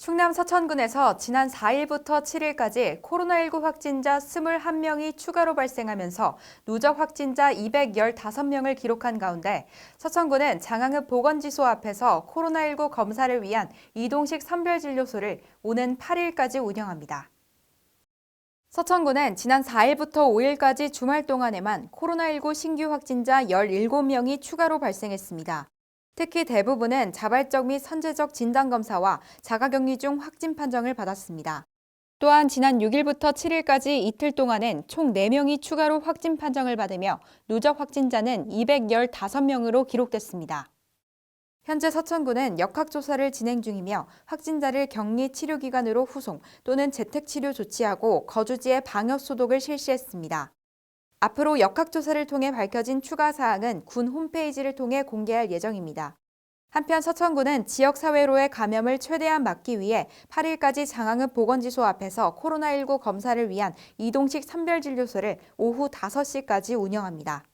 충남 서천군에서 지난 4일부터 7일까지 코로나19 확진자 21명이 추가로 발생하면서 누적 확진자 215명을 기록한 가운데 서천군은 장항읍 보건지소 앞에서 코로나19 검사를 위한 이동식 선별진료소를 오는 8일까지 운영합니다. 서천군은 지난 4일부터 5일까지 주말 동안에만 코로나19 신규 확진자 17명이 추가로 발생했습니다. 특히 대부분은 자발적 및 선제적 진단검사와 자가격리 중 확진 판정을 받았습니다. 또한 지난 6일부터 7일까지 이틀 동안은 총 4명이 추가로 확진 판정을 받으며 누적 확진자는 215명으로 기록됐습니다. 현재 서천구는 역학조사를 진행 중이며 확진자를 격리 치료기관으로 후송 또는 재택치료 조치하고 거주지에 방역소독을 실시했습니다. 앞으로 역학조사를 통해 밝혀진 추가 사항은 군 홈페이지를 통해 공개할 예정입니다. 한편 서천구는 지역사회로의 감염을 최대한 막기 위해 8일까지 장항읍 보건지소 앞에서 코로나19 검사를 위한 이동식 선별진료소를 오후 5시까지 운영합니다.